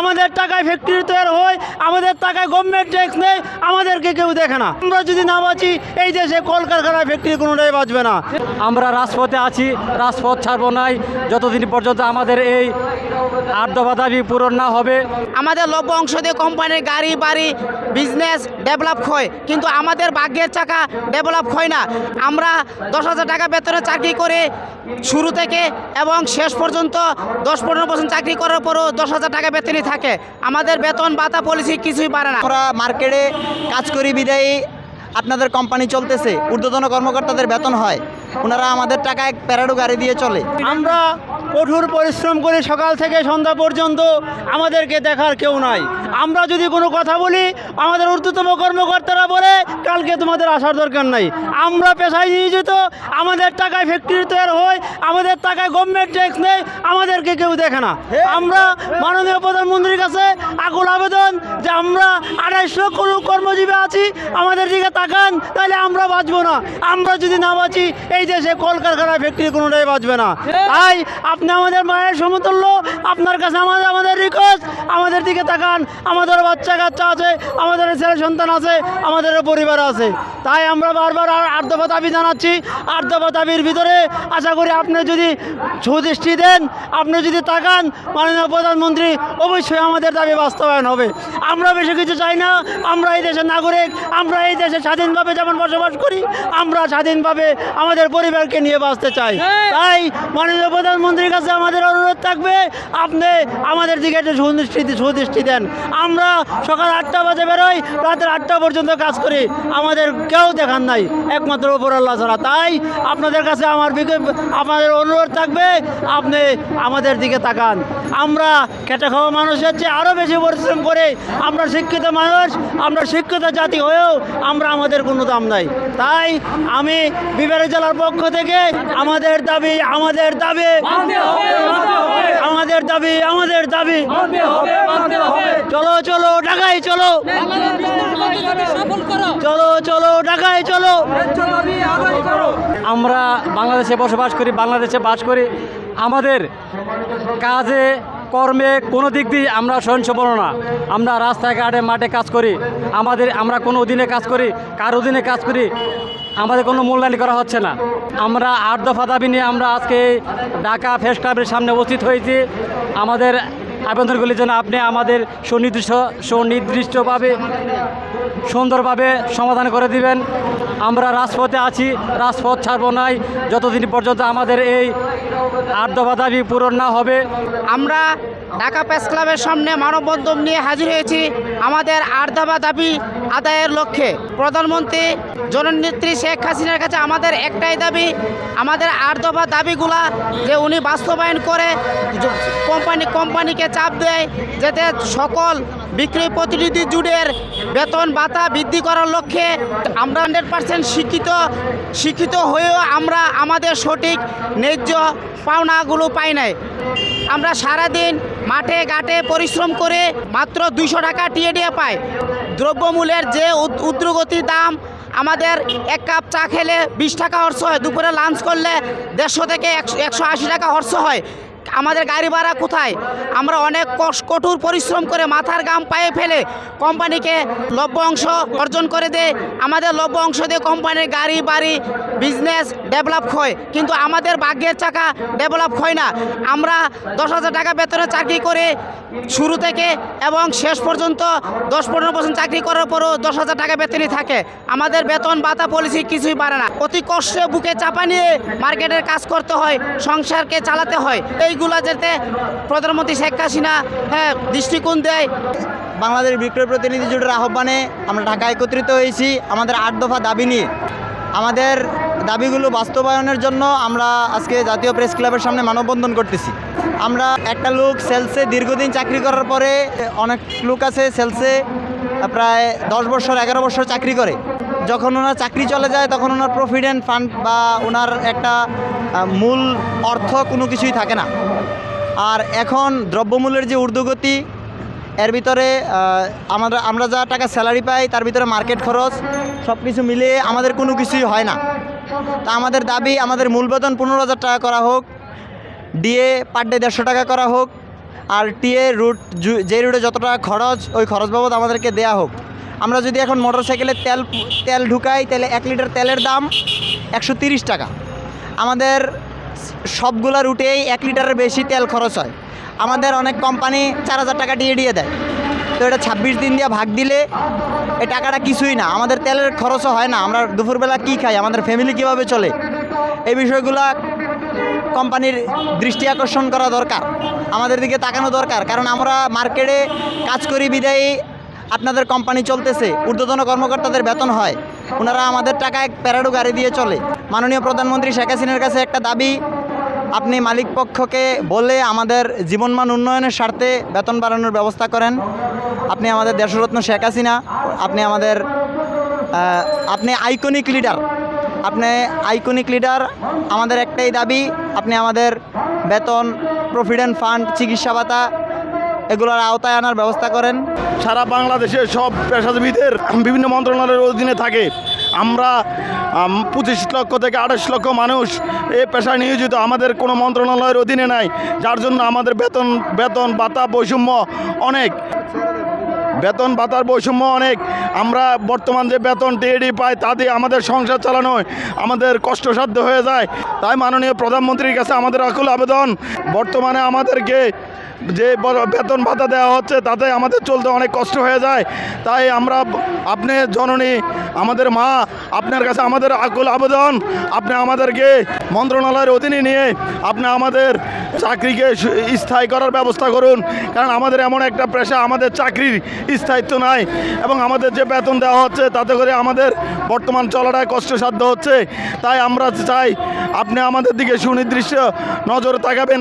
আমাদের টাকায় ফ্যাক্টরি তৈরি হয় আমাদের টাকায় গভর্নমেন্ট ট্যাক্স নেই আমাদেরকে কেউ দেখে না। আমরা যদি না বাঁচি এই দেশে কলকারখানায় ফ্যাক্টরি কোনোটাই বাঁচবে না। আমরা রাজপথে আছি রাজপথ ছাড়বো নাই যতদিন পর্যন্ত আমাদের এই আট দফা দাবি পূরণ না হবে। আমাদের লভ্য অংশ দিয়ে কোম্পানির গাড়ি বাড়ি বিজনেস ডেভেলপ হয় কিন্তু আমাদের ভাগ্যের চাকা ডেভেলপ হয় না। আমরা দশ হাজার টাকা বেতনে চাকরি করে শুরু থেকে এবং শেষ পর্যন্ত দশ পনেরো বছর চাকরি করার পরও দশ হাজার টাকা বেতনই থাকে। আমাদের বেতন ভাতা পলিসি কিছুই পারে না। আমরা মার্কেটে কাজ করি, বিদায়ী আপনাদের কোম্পানি চলতেছে, ঊর্ধ্বতন কর্মকর্তাদের বেতন হয়। ওনারা আমাদের টাকায় প্যারাডো গাড়ি দিয়ে চলে। আমরা কঠোর পরিশ্রম করে সকাল থেকে সন্ধ্যা পর্যন্ত আমাদেরকে দেখার কেউ নাই। আমরা যদি কোনো কথা বলি, আমাদের ঊর্ধ্বতম কর্মকর্তারা বলে, কালকে তোমাদের আসার দরকার নাই। আমরা পেশায় নিয়োজিত, আমাদের টাকায় ফ্যাক্টরি তৈরি হয়, আমাদের টাকায় গভর্নমেন্ট ট্যাক্স নেই আমাদেরকে কেউ দেখে না। আমরা মাননীয় প্রধানমন্ত্রীর কাছে আকুল আবেদন যে আমরা আড়াইশো কোনো কর্মজীবী আছি, আমাদের দিকে তাকান, তাহলে আমরা বাঁচবো না। আমরা যদি না বাঁচি এই দেশে কলকারখানায় ফ্যাক্টরি কোনোটাই বাঁচবে না। তাই আপনি আমাদের মায়ের সমতুল্য, আপনার কাছে আমাদের আমাদের রিকোয়েস্ট আমাদের দিকে তাকান। আমাদের বাচ্চা কাচ্চা আছে, আমাদের ছেলে সন্তান আছে, আমাদের পরিবার আছে। তাই আমরা বারবার আর দফা দাবি জানাচ্ছি। দফা দাবির ভিতরে আশা করি আপনি যদি সুদৃষ্টি দেন, আপনি যদি তাকান, মাননীয় প্রধানমন্ত্রী, অবশ্যই আমাদের দাবি বাস্তবায়ন হবে। আমরা বেশি কিছু চাই না। আমরা এই দেশের নাগরিক, আমরা এই দেশে স্বাধীনভাবে যেমন বসবাস করি, আমরা স্বাধীনভাবে আমাদের পরিবারকে নিয়ে বাঁচতে চাই। তাই মাননীয় প্রধানমন্ত্রীর কাছে আমাদের অনুরোধ থাকবে আপনি আমাদের দিকে একটু সুদৃষ্টি সুদৃষ্টি দেন। আমরা সকাল আটটা বাজে বেরোই রাতের আটটা পর্যন্ত কাজ করি। আমাদের কেউ দেখান নাই একমাত্র উপর আল্লাহ ছাড়া। তাই আপনাদের কাছে আমার আমাদের অনুরোধ থাকবে আপনি আমাদের দিকে তাকান। আমরা খেটে খাওয়া মানুষের চেয়ে আরও বেশি পরিশ্রম করে আমরা শিক্ষিত মানুষ আমরা শিক্ষিত জাতি হয়েও আমরা আমাদের কোনো দাম নাই। তাই আমি বিভাগীয় জেলার পক্ষ থেকে আমাদের দাবি আমাদের দাবি। আমাদের দাবি আমাদের দাবি। চলো চলো ঢাকায় চলো। চলো চলো ঢাকায় চলো। আমরা বাংলাদেশে বসবাস করি বাংলাদেশে বাস করি। আমাদের কাজে কর্মে কোনো দিক দিয়ে আমরা স্বয়ংসম্পন্ন না। আমরা রাস্তাঘাটে মাঠে কাজ করি। আমাদের আমরা কোনো অধীনে কাজ করি কার অধীনে কাজ করি। আমাদের কোনো মূল্যায়ন করা হচ্ছে না। আমরা আট দফা দাবি নিয়ে আমরা আজকে ঢাকা ফেস ক্লাবের সামনে উপস্থিত হয়েছি। আমাদের আবেদনগুলি যেন আপনি আমাদের সুনির্দিষ্ট, সুনির্দিষ্টভাবে, সুন্দরভাবে সমাধান করে দিবেন। আমরা রাজপথে আছি, রাজপথ ছাড়বো নাই। যতদিন পর্যন্ত আমাদের এই আট দফা দাবি পূরণ না হবে, আমরা ঢাকা প্রেস ক্লাবের সামনে মানববন্ধন নিয়ে হাজির হয়েছি। আমাদের আর্ধাবা দাবি আদায়ের লক্ষ্যে প্রধানমন্ত্রী জননেত্রী শেখ হাসিনার কাছে আমাদের একটাই দাবি, আমাদের আট দফা দাবিগুলা যে উনি বাস্তবায়ন করে কোম্পানি, কোম্পানিকে চাপ দেয় যাতে সকল বিক্রয় প্রতিনিধি জুড়ের বেতন ভাতা বৃদ্ধি করার লক্ষ্যে আমরা হান্ড্রেড পার্সেন্ট শিক্ষিত শিক্ষিত হয়েও আমরা আমাদের সঠিক ন্যায্য পাওনাগুলো পাই নাই। আমরা সারাদিন মাঠে, ঘাটে পরিশ্রম করে মাত্র দুইশো টাকা টিএডিএ পাই। দ্রব্যমূল্যের যে উদ্রগতি দাম, আমাদের এক কাপ চা খেলে বিশ টাকা খরচ হয়, দুপুরে লাঞ্চ করলে দেড়শো থেকে একশো টাকা খরচ হয়। আমাদের গাড়ি ভাড়া কোথায়? আমরা অনেক কঠোর পরিশ্রম করে মাথার গাম পায়ে ফেলে কোম্পানিকে লভ্য অংশ অর্জন করে দেয়। আমাদের লভ্য অংশ দিয়ে কোম্পানির গাড়ি, বাড়ি বিজনেস ডেভেলপ হয়। কিন্তু আমাদের ভাগ্যের চাকা ডেভেলপ হয় না। আমরা দশ হাজার টাকা বেতনে চাকরি করে শুরু থেকে এবং শেষ পর্যন্ত দশ পনেরো পার্সেন্ট চাকরি করার পরও দশ হাজার টাকা বেতনই থাকে। আমাদের বেতন, ভাতা পলিসি কিছুই পারে না। অতি কষ্টে বুকে চাপা নিয়ে মার্কেটের কাজ করতে হয়, সংসারকে চালাতে হয়। এইগুলা যাতে প্রধানমন্ত্রী শেখ হাসিনা হ্যাঁ দৃষ্টিকোণ দেয়। বাংলাদেশ বিক্রয় প্রতিনিধি জোটের আহ্বানে আমরা ঢাকা একত্রিত হয়েছি। আমাদের আট দফা দাবি নিয়ে। আমাদের দাবিগুলো বাস্তবায়নের জন্য আমরা আজকে জাতীয় প্রেস ক্লাবের সামনে মানববন্ধন করতেছি। আমরা একটা লোক সেলসে দীর্ঘদিন চাকরি করার পরে অনেক লোক আছে সেলসে প্রায় দশ বছর, এগারো বছর চাকরি করে। যখন ওনার চাকরি চলে যায়, তখন ওনার প্রভিডেন্ট ফান্ড বা ওনার একটা মূল অর্থ কোনো কিছুই থাকে না। আর এখন দ্রব্যমূল্যের যে ঊর্ধ্বগতি, এর ভিতরে আমরা আমরা যা টাকা স্যালারি পাই, তার ভিতরে মার্কেট খরচ সব কিছু মিলিয়ে আমাদের কোনো কিছুই হয় না। তা আমাদের দাবি, আমাদের মূল বেতন পনেরো হাজার টাকা করা হোক ডিএ পার ডে দেড়শো টাকা করা হোক, আর টিএ রুট যে রুটে যত টাকা খরচ, ওই খরচ বাবদ আমাদেরকে দেয়া হোক। আমরা যদি এখন মোটর সাইকেলে তেল তেল ঢুকাই, তাহলে এক লিটার তেলের দাম একশো টাকা। আমাদের সবগুলা রুটেই এক লিটারের বেশি তেল খরচ হয়। আমাদের অনেক কোম্পানি চার হাজার টাকা দিয়ে দিয়ে দেয়। তো এটা ছাব্বিশ দিন দিয়ে ভাগ দিলে এ টাকাটা কিছুই না। আমাদের তেলের খরচও হয় না। আমরা দুপুরবেলা কী খাই? আমাদের ফ্যামিলি কীভাবে চলে? এই বিষয়গুলো কোম্পানির দৃষ্টি আকর্ষণ করা দরকার। আমাদের দিকে তাকানো দরকার। কারণ আমরা মার্কেটে কাজ করি, বিদায়ী আপনাদের কোম্পানি চলতেছে, ঊর্ধ্বতন কর্মকর্তাদের বেতন হয়। ওনারা আমাদের টাকায় প্যারাডো গাড়ি দিয়ে চলে। মাননীয় প্রধানমন্ত্রী শেখ হাসিনার কাছে একটা দাবি, আপনি মালিক পক্ষকে বলে আমাদের জীবনমান উন্নয়নের স্বার্থে বেতন বাড়ানোর ব্যবস্থা করেন। আপনি আমাদের দেশরত্ন শেখ হাসিনা, আপনি আমাদের আপনি আইকনিক লিডার আপনি আইকনিক লিডার আমাদের একটাই দাবি, আপনি আমাদের বেতন প্রভিডেন্ট ফান্ড চিকিৎসা ভাতা এগুলোর আওতায় আনার ব্যবস্থা করেন? সারা বাংলাদেশে সব পেশাজীবীদের বিভিন্ন মন্ত্রণালয়ের অধীনে থাকে। আমরা পঁচিশ লক্ষ থেকে আঠাশ লক্ষ মানুষ এ পেশায় নিয়োজিত। আমাদের কোনো মন্ত্রণালয়ের অধীনে নাই, যার জন্য আমাদের বেতন বেতন, ভাতা, বৈষম্য অনেক। বেতন, ভাতার বৈষম্য অনেক। আমরা বর্তমান যে বেতন টিএডি পাই, তা দিয়ে আমাদের সংসার চালানো আমাদের কষ্টসাধ্য হয়ে যায়। তাই মাননীয় প্রধানমন্ত্রীর কাছে আমাদের আকুল আবেদন। বর্তমানে আমাদেরকে যে বেতন ভাতা দেওয়া হচ্ছে, তাতে আমাদের চলতে অনেক কষ্ট হয়ে যায়। তাই আমরা আপনি জননী, আমাদের মা, আপনার কাছে আমাদের আকুল আবেদন। আপনি আমাদেরকে মন্ত্রণালয়ের অধীনে নিয়ে আপনি আমাদের চাকরিকে স্থায়ী করার ব্যবস্থা করুন। কারণ আমাদের এমন একটা পেশা, আমাদের চাকরির স্থায়িত্ব নাই এবং আমাদের যে বেতন দেওয়া হচ্ছে, তাতে করে আমাদের বর্তমান চলাটায় কষ্টসাধ্য হচ্ছে। তাই আমরা চাই আপনি আমাদের দিকে সুনির্দিষ্ট নজর তাকাবেন।